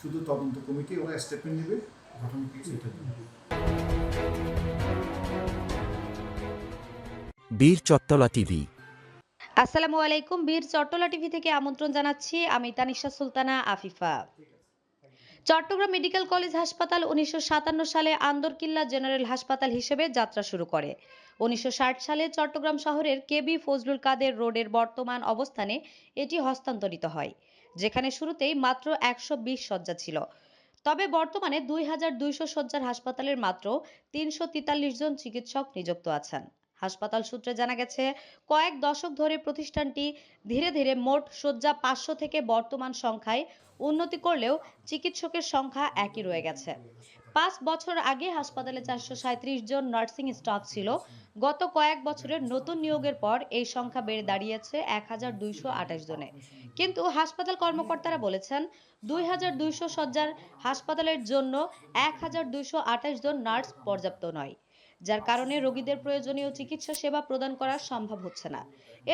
শুধু তদন্ত কমিটি ওরা স্টেটমেন্ট নেবে ঘটনা কি সেটা বীর চত্তলা টিভি। আসসালামু আলাইকুম বীর চট্টলা টিভি থেকে আমন্ত্রণ জানাচ্ছি আমি তানিশা সুলতানা আফিফা। চট্টগ্রাম মেডিকেল কলেজ হাসপাতাল উনিশশো সাতান্ন সালে আন্দরকিল্লা জেনারেল হাসপাতাল হিসেবে যাত্রা শুরু করে। উনিশশো ষাট সালে চট্টগ্রাম শহরের কেবি ফজলুল কাদের রোডের বর্তমান অবস্থানে এটি হস্তান্তরিত হয়। যেখানে শুরুতেই মাত্র একশো বিশ শয্যা ছিল। তবে বর্তমানে দুই হাজার দুইশো শয্যার হাসপাতালের মাত্র তিনশো তেতাল্লিশ জন চিকিৎসক নিযুক্ত আছেন। হাসপাতাল সূত্রে জানা গেছে, কয়েক দশক ধরে প্রতিষ্ঠানটি ধীরে ধীরে মোট শয্যা পাঁচশো থেকে বর্তমান সংখ্যায় উন্নতি করলেও চিকিৎসকের সংখ্যা একই রয়ে গেছে। পাঁচ বছর আগে হাসপাতালে চারশো জন নার্সিং স্টাফ ছিল। গত কয়েক বছরের নতুন নিয়োগের পর এই সংখ্যা বেড়ে দাঁড়িয়েছে এক হাজার দুইশো আঠাশ জনে। কিন্তু হাসপাতাল কর্মকর্তারা বলেছেন দুই হাজার দুইশো শয্যার হাসপাতালের জন্য এক হাজার দুইশো আঠাশ জন নার্স পর্যাপ্ত নয়। যার কারণে রোগীদের প্রয়োজনীয় চিকিৎসা সেবা প্রদান করা সম্ভব হচ্ছে না।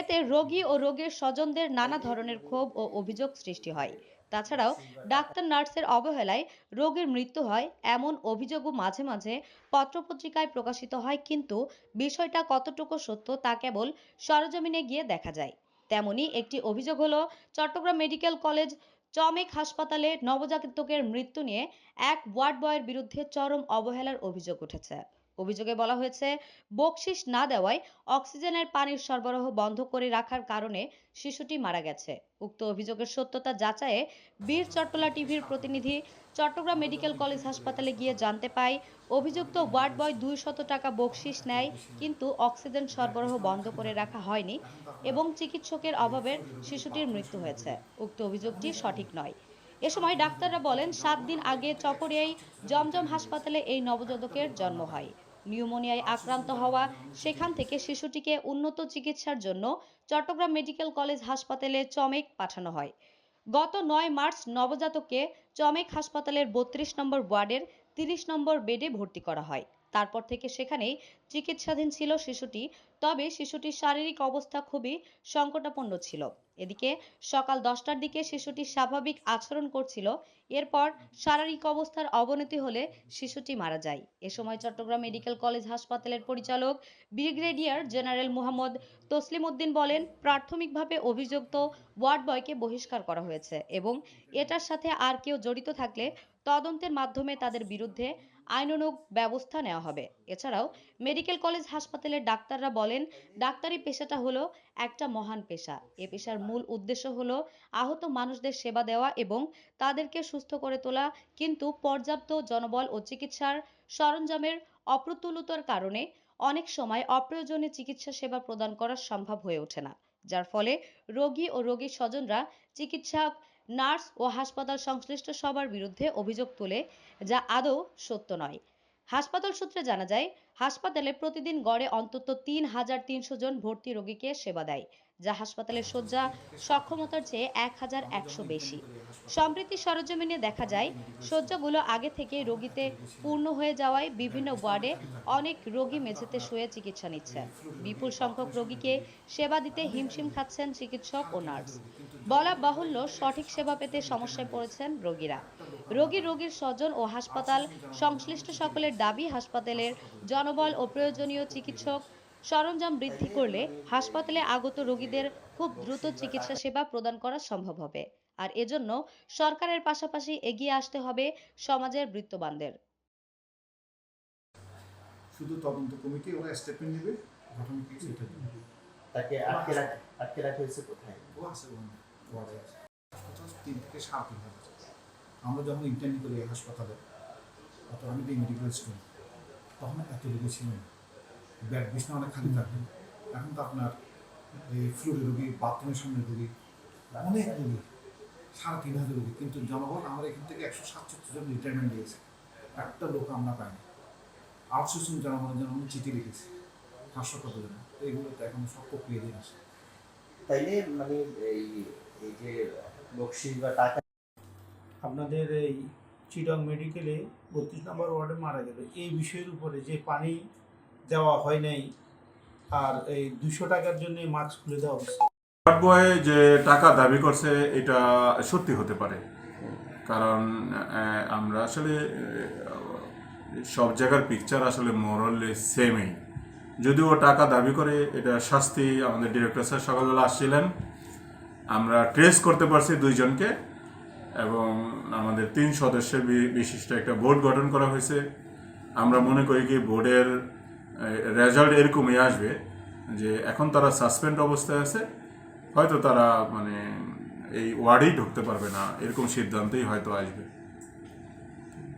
এতে রোগী ও রোগীর স্বজনদের নানা ধরনের ক্ষোভ ও অভিযোগ সৃষ্টি হয়। তাছাড়াও ডাক্তার নার্সের অবহেলায় রোগীর মৃত্যু হয় এমন অভিযোগও মাঝে মাঝে পত্রপত্রিকায় প্রকাশিত হয়, কিন্তু বিষয়টা কতটুকু সত্য তা কেবল সরজমিনে গিয়ে দেখা যায়। তেমনি একটি অভিযোগ হলো, চট্টগ্রাম মেডিকেল কলেজ চমেক হাসপাতালে নবজাতকের মৃত্যু নিয়ে এক ওয়ার্ড বয়ের বিরুদ্ধে চরম অবহেলার অভিযোগ উঠেছে। অভিযোগে বলা হয়েছে বকশিস না দেওয়ায় অক্সিজেনের পানির সরবরাহ বন্ধ করে রাখার কারণে শিশুটি মারা গেছে। উক্ত অভিযোগের সত্যতা যাচাইয়ে বীর চট্টলা টিভির প্রতিনিধি চট্টগ্রাম মেডিকেল কলেজ হাসপাতালে গিয়ে জানতে পায়, অভিযুক্ত ওয়ার্ড বয় দুই শত টাকা বকশিস নেয়, কিন্তু অক্সিজেন সরবরাহ বন্ধ করে রাখা হয়নি এবং চিকিৎসকের অভাবে শিশুটির মৃত্যু হয়েছে। উক্ত অভিযোগটি সঠিক নয়। এ সময় ডাক্তাররা বলেন, সাত দিন আগে চকরিয়ায় জমজম হাসপাতালে এই নবজাতকের জন্ম হয়। নিউমোনিয়ায় আক্রান্ত হওয়া, সেখান থেকে শিশুটিকে উন্নত চিকিৎসার জন্য চট্টগ্রাম মেডিকেল কলেজ হাসপাতালে চমেক পাঠানো হয়। গত নয় মার্চ নবজাতককে চমেক হাসপাতালের বত্রিশ নম্বর ওয়ার্ডের তিরিশ নম্বর বেডে ভর্তি করা হয়। তারপর থেকে সেখানেই চিকিৎসাধীন ছিল শিশুটি, তবে শিশুটির শারীরিক অবস্থা খুবই সংকটাপন্ন ছিল। এদিকে সকাল দশটার দিকে শিশুটি স্বাভাবিক আচরণ করছিল, এরপর শারীরিক অবস্থার অবনতি হলে শিশুটি মারা যায়। এ সময় চট্টগ্রাম মেডিকেল কলেজ হাসপাতালের পরিচালক ব্রিগেডিয়ার জেনারেল মোহাম্মদ তসলিম উদ্দিন বলেন, প্রাথমিকভাবে অভিযুক্ত ওয়ার্ড বয়কে বহিষ্কার করা হয়েছে এবং এটার সাথে আর কেউ জড়িত থাকলে তদন্তের মাধ্যমে তাদের বিরুদ্ধে আইনানুগ ব্যবস্থা নেওয়া হবে। এছাড়াও মেডিকেল কলেজ হাসপাতালের ডাক্তাররা বলেন, ডাক্তারি পেশাটা হলো একটা মহান পেশা। এ পেশার মূল উদ্দেশ্য হলো আহত মানুষদের সেবা দেওয়া এবং তাদেরকে সুস্থ করে তোলা, কিন্তু পর্যাপ্ত জনবল ও চিকিৎসার সরঞ্জামের অপ্রতুলতার কারণে অনেক সময় অপ্রয়োজনীয় চিকিৎসা সেবা প্রদান করা সম্ভব হয়ে ওঠে না। যার ফলে রোগী ও রোগীর স্বজনরা চিকিৎসক, নার্স ও হাসপাতাল সংশ্লিষ্ট সবার বিরুদ্ধে অভিযোগ তোলে, যা আদৌ সত্য নয়। হাসপাতাল সূত্রে জানা যায়, হাসপাতালে প্রতিদিন গড়ে অন্তত তিন হাজার তিনশো জন ভর্তি রোগীকে সেবা দেয়, যা হাসপাতালের শয্যা সক্ষমতার চেয়ে এক হাজার একশো বেশি। সম্প্রতি সরজমিনে দেখা যায়, শয্যাগুলো আগে থেকে রোগীতে পূর্ণ হয়ে যাওয়ায় বিভিন্ন ওয়ার্ডে অনেক রোগী মেঝেতে শুয়ে চিকিৎসা নিচ্ছে বিপুল সংখ্যক রোগীকে সেবা দিতে হিমশিম খাচ্ছেন চিকিৎসক ও নার্স। বলা বাহুল্য, সঠিক সেবা পেতে সমস্যায় পড়েছেন রোগীরা। রোগী রোগীর স্বজন ও হাসপাতাল সংশ্লিষ্ট সকলের দাবি হাসপাতালের জনবল ও প্রয়োজনীয় চিকিৎসক সরঞ্জাম বৃদ্ধি করলে হাসপাতালে আগত রোগীদের খুব দ্রুত চিকিৎসা সেবা প্রদান করা সম্ভব হবে। আর এজন্য সরকারের পাশাপাশি এগিয়ে আসতে হবে সমাজের বৃত্তবানদের। শুধু তদন্ত কমিটি ওরা স্টেটমেন্ট নেবে ঘটনা কি সেটা জানবে। তাকে আটকে রাখ আটকে রাখা হয়েছে কোথায়? ও আছে ওখানে, ওয়ার্ডে আছে। তিন থেকে হাজার। আমরা যখন ইন্টারনি করি হাসপাতালে অত আমি মেডিকেল স্টুডেন্ট তখন এত রোগী ছিল না ব্যাড বিছনা অনেক খালি থাকতো। এখন তো আপনার এই ফ্লুর রোগী বাথরুমের সামনে রোগী, অনেক রোগী, সাড়ে তিন হাজার রোগী। কিন্তু জনগণ আমরা এখান থেকে একশো সাতষট্টি জন রিটায়ারমেন্ট দিয়েছে। একটা লোক আমরা পাইনি। আউটসোর্সিং জনগণের জন্য চিঠি লিখেছি পাঁচশো কত জন তো এগুলো তো এখন সব প্রক্রিয়া দিয়ে আসে। তাইলে মানে এই এই যে বকশিস বা টাকা আপনাদের এই চিটং মেডিকেলে বত্রিশ নম্বর ওয়ার্ডে মারা গেল। এই বিষয়ের উপরে যে পানি দেওয়া হয় নাই, আর এই দুশো টাকার জন্য মাস্ক খুলে দেওয়া হচ্ছে। যে টাকা দাবি করছে, এটা সত্যি হতে পারে। কারণ আমরা আসলে সব জায়গার পিকচার আসলে মরলে সেমই যদিও টাকা দাবি করে, এটা শাস্তি আমাদের ডিরেক্টর স্যার সকালবেলা আসছিলেন। আমরা ট্রেস করতে পারছি দুইজনকে। এবং আমাদের তিন সদস্যের বিশিষ্ট একটা বোর্ড গঠন করা হয়েছে। আমরা মনে করি কি বোর্ডের রেজাল্ট এরকমই আসবে যে এখন তারা সাসপেন্ড অবস্থায় আছে, হয়তো তারা মানে এই ওয়ার্ডেই ঢুকতে পারবে না, এরকম সিদ্ধান্তই হয়তো আসবে।